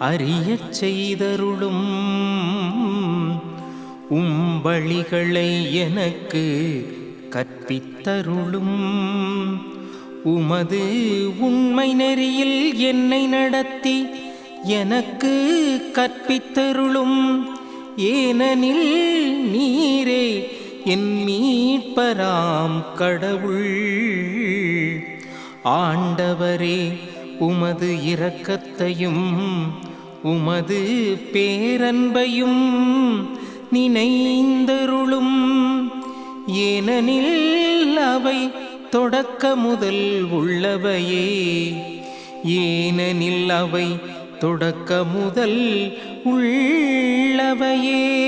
அறியச் செய்தருளும் உம்பழிகளை எனக்கு கற்பித்தருளும். உமது உண்மை நெறியில் என்னை நடத்தி எனக்கு கற்பித்தருளும். ஏனெனில் நீரே என் மீட்பராம் கடவுள். ஆண்டவரே உமது இரக்கத்தையும் உமது பேரன்பையும் நினைந்தருளும். ஏனெனில் அவை தொடக்க முதல் உள்ளவையே. ஏனெனில் அவை தொடக்க முதல் உள்ளவையே.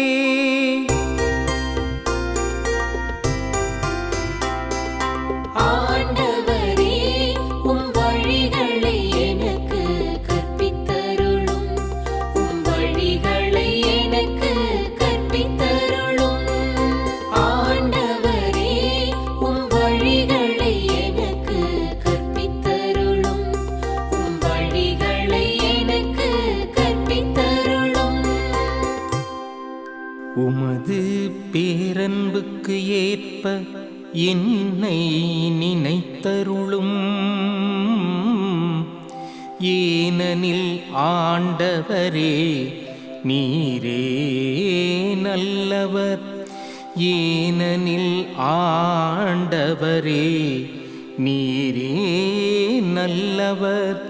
ஏற்ப என்னை நினைத்தருளும். ஏனனில் ஆண்டவரே நீரே நல்லவர். ஏனனில் ஆண்டவரே நீரே நல்லவர்.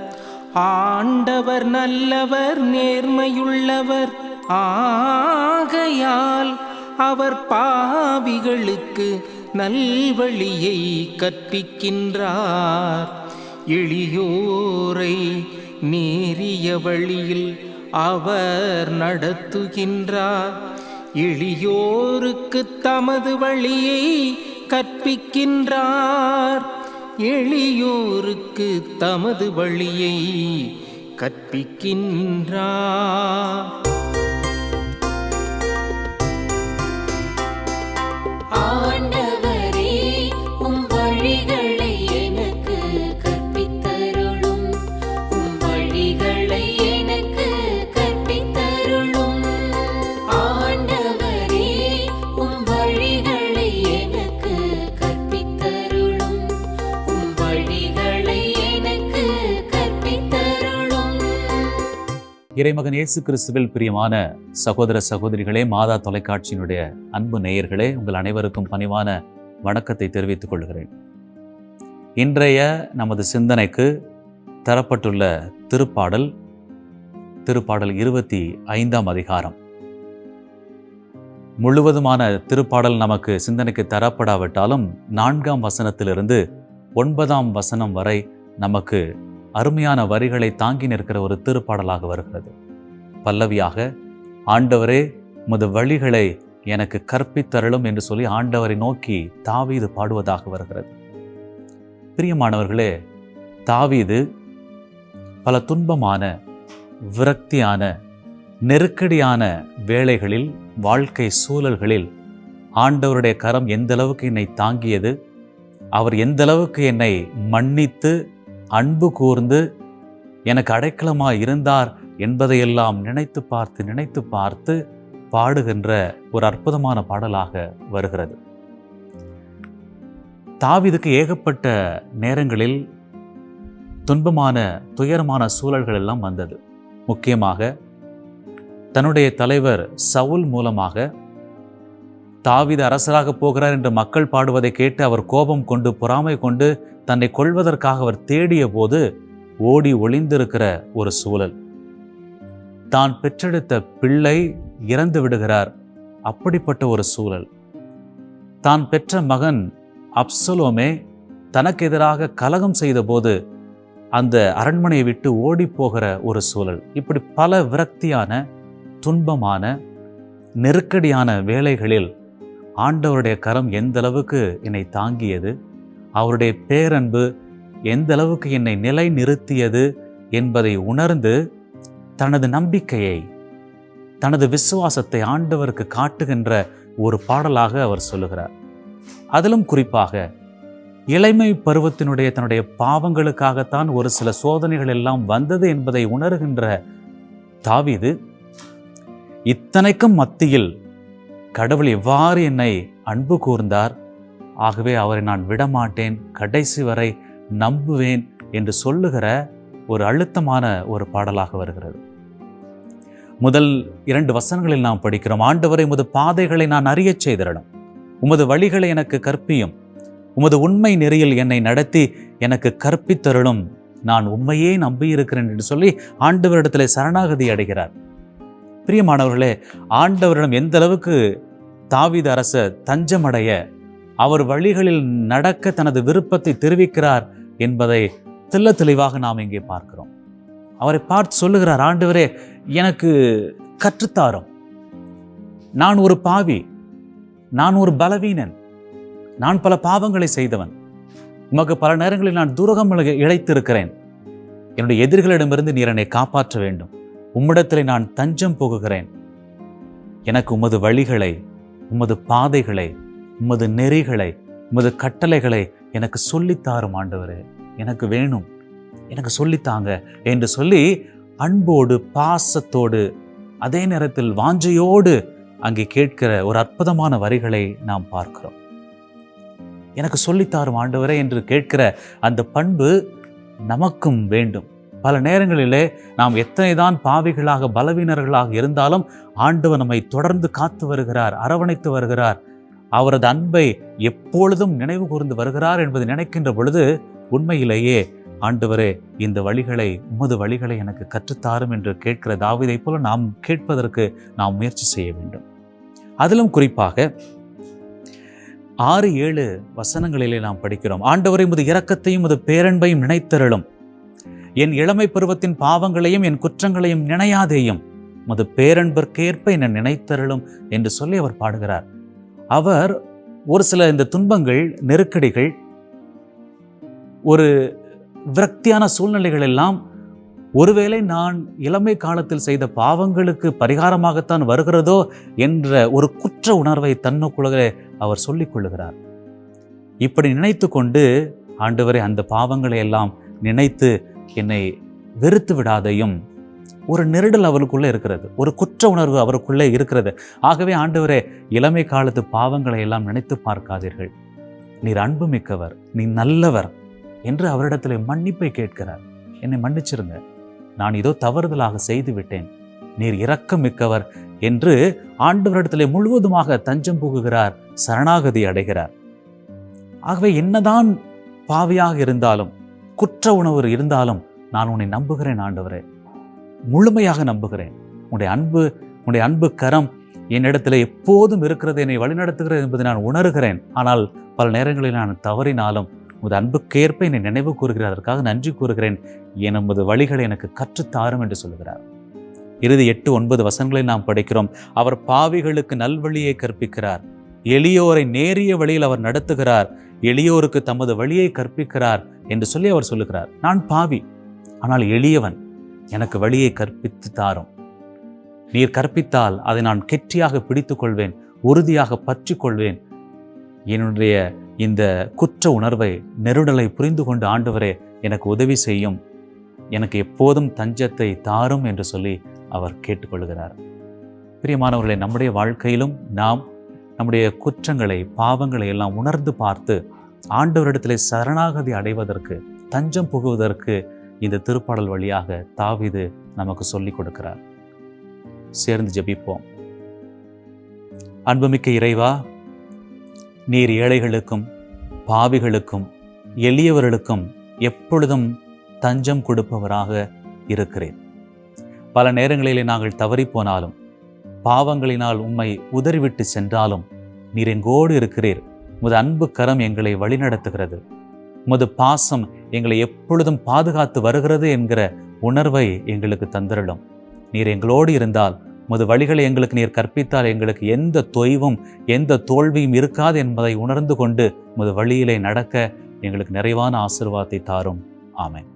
ஆண்டவர் நல்லவர் நேர்மையுள்ளவர். ஆகையால் அவர் பாவிகளுக்கு நல்வழியை கற்பிக்கின்றார். எளியோரை நேரிய வழியில் அவர் நடத்துகின்றார். எளியோருக்கு தமது வழியை கற்பிக்கின்றார். எளியோருக்கு தமது வழியை கற்பிக்கின்றார். ஆண்டவரே இறைமகன் இயேசு கிறிஸ்துவில் பிரியமான சகோதர சகோதரிகளே மாதா தொலைக்காட்சியினுடைய அன்பு நேயர்களே உங்கள் அனைவருக்கும் பணிவான வணக்கத்தை தெரிவித்துக் கொள்கிறேன். இன்றைய நமது சிந்தனைக்கு தரப்பட்டுள்ள திருப்பாடல் திருப்பாடல் இருபத்தி ஐந்தாம் அதிகாரம். முழுவதுமான திருப்பாடல் நமக்கு சிந்தனைக்கு தரப்படாவிட்டாலும் நான்காம் வசனத்திலிருந்து ஒன்பதாம் வசனம் வரை நமக்கு அருமையான வரிகளை தாங்கி நிற்கிற ஒரு திருப்பாடலாக வருகிறது. பல்லவியாக ஆண்டவரே உமது வழிகளை எனக்கு கற்பித்தருளும் என்று சொல்லி ஆண்டவரை நோக்கி தாவீது பாடுவதாக வருகிறது. பிரியமானவர்களே தாவீது பல துன்பமான விரக்தியான நெருக்கடியான வேளைகளில் வாழ்க்கை சூழல்களில் ஆண்டவருடைய கரம் எந்த அளவுக்கு என்னை தாங்கியது அவர் எந்த அளவுக்கு என்னை மன்னித்து அன்பு கூர்ந்து எனக்கு அடைக்கலமாக இருந்தார் என்பதையெல்லாம் நினைத்து பார்த்து நினைத்து பார்த்து பாடுகின்ற ஒரு அற்புதமான பாடலாக வருகிறது. தாவிதுக்கு ஏகப்பட்ட நேரங்களில் துன்பமான துயரமான சூழல்கள் எல்லாம் வந்தது. முக்கியமாக தன்னுடைய தலைவர் சவுல் மூலமாக தாவித அரசராக போகிறார் என்று மக்கள் பாடுவதை கேட்டு அவர் கோபம் கொண்டு பொறாமை கொண்டு தன்னை கொள்வதற்காக அவர் தேடிய போது ஓடி ஒளிந்திருக்கிற ஒரு சூழல். தான் பெற்றெடுத்த பிள்ளை இறந்து விடுகிறார். அப்படிப்பட்ட ஒரு சூழல். தான் பெற்ற மகன் அப்சலோமே தனக்கு எதிராக கலகம் செய்தபோது அந்த அரண்மனையை விட்டு ஓடி போகிற ஒரு சூழல். இப்படி பல விரக்தியான துன்பமான நெருக்கடியான வேலைகளில் ஆண்டவருடைய கரம் எந்த அளவுக்கு என்னை தாங்கியது? அவருடைய பேரன்பு எந்த அளவுக்கு என்னை நிலை நிறுத்தியது என்பதை உணர்ந்து தனது நம்பிக்கையை தனது விசுவாசத்தை ஆண்டவருக்கு காட்டுகின்ற ஒரு பாடலாக அவர் சொல்லுகிறார். அதிலும் குறிப்பாக இளமை பருவத்தினுடைய தன்னுடைய பாவங்களுக்காகத்தான் ஒரு சில சோதனைகள் எல்லாம் வந்தது என்பதை உணர்கின்ற தாவிது இத்தனைக்கும் மத்தியில் கடவுள் எவ்வாறு என்னை அன்பு கூர்ந்தார்? ஆகவே அவரை நான் விடமாட்டேன் கடைசி வரை நம்புவேன் என்று சொல்லுகிற ஒரு அழுத்தமான ஒரு பாடலாக வருகிறது. முதல் இரண்டு வசனங்களில் நாம் படிக்கிறோம் ஆண்டவரை உமது பாதைகளை நான் அறியச் செய்திடணும். உமது வழிகளை எனக்கு கற்பியும். உமது உண்மை நெறியில் என்னை நடத்தி எனக்கு கற்பித்தருளும் நான் உண்மையே நம்பியிருக்கிறேன் என்று சொல்லி ஆண்டவரிடத்தில் சரணாகதி அடைகிறார். பிரியமானவர்களே ஆண்டவரிடம் எந்த அளவுக்கு தாவீது அரச தஞ்சமடைய அவர் வழிகளில் நடக்க தனது விருப்பத்தை தெரிவிக்கிறார் என்பதை தெல்ல தெளிவாக நாம் இங்கே பார்க்கிறோம். அவரை பார்த்து சொல்லுகிறார் ஆண்டவரே எனக்கு கற்றுத்தாரும். நான் ஒரு பாவி. நான் ஒரு பலவீனன். நான் பல பாவங்களை செய்தவன். உமக்கு பல நேரங்களில் நான் துரோகம் இழைத்திருக்கிறேன். என்னுடைய எதிரிகளிடமிருந்து நீர் என்னை காப்பாற்ற வேண்டும். உம்மிடத்திலே நான் தஞ்சம் போகுகிறேன். எனக்கு உமது வழிகளை உமது பாதைகளை உமது நெறிகளை உமது கட்டளைகளை எனக்கு சொல்லித்தாரும் ஆண்டவரே. எனக்கு வேணும். எனக்கு சொல்லித்தாங்க என்று சொல்லி அன்போடு பாசத்தோடு அதே நேரத்தில் வாஞ்சையோடு அங்கே கேட்கிற ஒரு அற்புதமான வரிகளை நாம் பார்க்கிறோம். எனக்கு சொல்லித்தாரும் ஆண்டவரே என்று கேட்கிற அந்த பண்பு நமக்கும் வேண்டும். பல நேரங்களிலே நாம் எத்தனை தான் பாவிகளாக பலவீனர்களாக இருந்தாலும் ஆண்டவர் நம்மை தொடர்ந்து காத்து வருகிறார் அரவணைத்து வருகிறார். அவரது அன்பை எப்பொழுதும் நினைவு கூர்ந்து வருகிறார் என்பதை நினைக்கின்ற பொழுது உண்மையிலேயே ஆண்டவரே இந்த வழிகளை உமது வழிகளை எனக்கு கற்றுத்தாரும் என்று கேட்கிற தாவிதை போல நாம் கேட்பதற்கு நாம் முயற்சி செய்ய வேண்டும். அதிலும் குறிப்பாக ஆறு ஏழு வசனங்களிலே நாம் படிக்கிறோம். ஆண்டவரை முது இரக்கத்தையும் முது பேரன்பையும் நினைத்தருளும். என் இளமை பருவத்தின் பாவங்களையும் என் குற்றங்களையும் நினையாதேயும் முது பேரன்பிற்கேற்ப என்னை நினைத்தருளும் என்று சொல்லி அவர் பாடுகிறார். அவர் ஒரு சில இந்த துன்பங்கள் நெருக்கடிகள் ஒரு விரக்தியான சூழ்நிலைகள் எல்லாம் ஒருவேளை நான் இளமை காலத்தில் செய்த பாவங்களுக்கு பரிகாரமாகத்தான் வருகிறதோ என்ற ஒரு குற்ற உணர்வை தன்னுக்குள்ளே அவர் சொல்லிக் கொள்ளுகிறார். இப்படி நினைத்து கொண்டு ஆண்டவரே அந்த பாவங்களை எல்லாம் நினைத்து என்னை வெறுத்து விடாதையும் ஒரு நெருடல் அவருக்குள்ளே இருக்கிறது. ஒரு குற்ற உணர்வு அவருக்குள்ளே இருக்கிறது. ஆகவே ஆண்டவரே இளமை காலத்து பாவங்களை எல்லாம் நினைத்து பார்க்காதீர்கள். நீர் அன்பு மிக்கவர் நீ நல்லவர் என்று அவரிடத்தில் மன்னிப்பை கேட்கிறார். என்னை மன்னிச்சிருங்க. நான் ஏதோ தவறுதலாக செய்து விட்டேன் நீர் இரக்கம் மிக்கவர் என்று ஆண்டவரிடத்திலே முழுவதுமாக தஞ்சம் புகுகிறார் சரணாகதி அடைகிறார். ஆகவே என்னதான் பாவியாக இருந்தாலும் குற்ற உணவு இருந்தாலும் நான் உன்னை நம்புகிறேன் ஆண்டவரே. முழுமையாக நம்புகிறேன். உன்னுடைய அன்பு உன்னுடைய அன்பு கரம் என்னிடத்தில் எப்போதும் இருக்கிறது என்னை வழிநடத்துகிறது என்பதை நான் உணர்கிறேன். ஆனால் பல நேரங்களில் நான் தவறினாலும் உமது அன்புக்கேற்ப என்னை நினைவு கூறுகிறார். அதற்காக நன்றி கூறுகிறேன். எனது வழிகளை எனக்கு கற்றுத்தாரும் என்று சொல்கிறார் இறுதி எட்டு ஒன்பது வசனங்களை நாம் படிக்கிறோம். அவர் பாவிகளுக்கு நல்வழியை கற்பிக்கிறார். எளியோரை நேரிய வழியில் அவர் நடத்துகிறார். எளியோருக்கு தமது வழியை கற்பிக்கிறார் என்று சொல்லி அவர் சொல்லுகிறார். நான் பாவி ஆனால் எளியவன். எனக்கு வழியை கற்பித்து தாரும். நீர் கற்பித்தால் அதை நான் கெட்டியாக பிடித்துக்கொள்வேன் உறுதியாக பற்றி கொள்வேன் என்னுடைய இந்த குற்ற உணர்வை நெருடலை புரிந்து கொண்டு ஆண்டவரே எனக்கு உதவி செய்யும். எனக்கு எப்போதும் தஞ்சத்தை தாரும் என்று சொல்லி அவர் கேட்டுக்கொள்கிறார். பிரியமானவர்களை நம்முடைய வாழ்க்கையிலும் நாம் நம்முடைய குற்றங்களை பாவங்களை எல்லாம் உணர்ந்து பார்த்து ஆண்டவரிடத்திலே சரணாகதி அடைவதற்கு தஞ்சம் புகுவதற்கு இந்த திருப்பாடல் வழியாக தாவிது நமக்கு சொல்லிக் கொடுக்கிறார். சேர்ந்து ஜெபிப்போம். அன்புமிக்க இறைவா நீர் ஏழைகளுக்கும் பாவிகளுக்கும் எளியவர்களுக்கும் எப்பொழுதும் தஞ்சம் கொடுப்பவராக இருக்கிறேன். பல நேரங்களிலே நாங்கள் தவறிப்போனாலும் பாவங்களினால் உம்மை உதறிவிட்டு சென்றாலும் நீர் எங்கோடு இருக்கிறீர். உமது அன்பு கரம் எங்களை வழிநடத்துகிறது. உமது பாசம் எங்களை எப்பொழுதும் பாதுகாத்து வருகிறது என்கிற உணர்வை எங்களுக்கு தந்திரலும் நீர் எங்களோடு இருந்தால் உமது வழிகளை எங்களுக்கு நீர் கற்பித்தால் எங்களுக்கு எந்த தொய்வும் எந்த தோல்வியும் இருக்காது என்பதை உணர்ந்து கொண்டு உமது வழியிலே நடக்க எங்களுக்கு நிறைவான ஆசிர்வாதத்தை தாரும். ஆமேன்.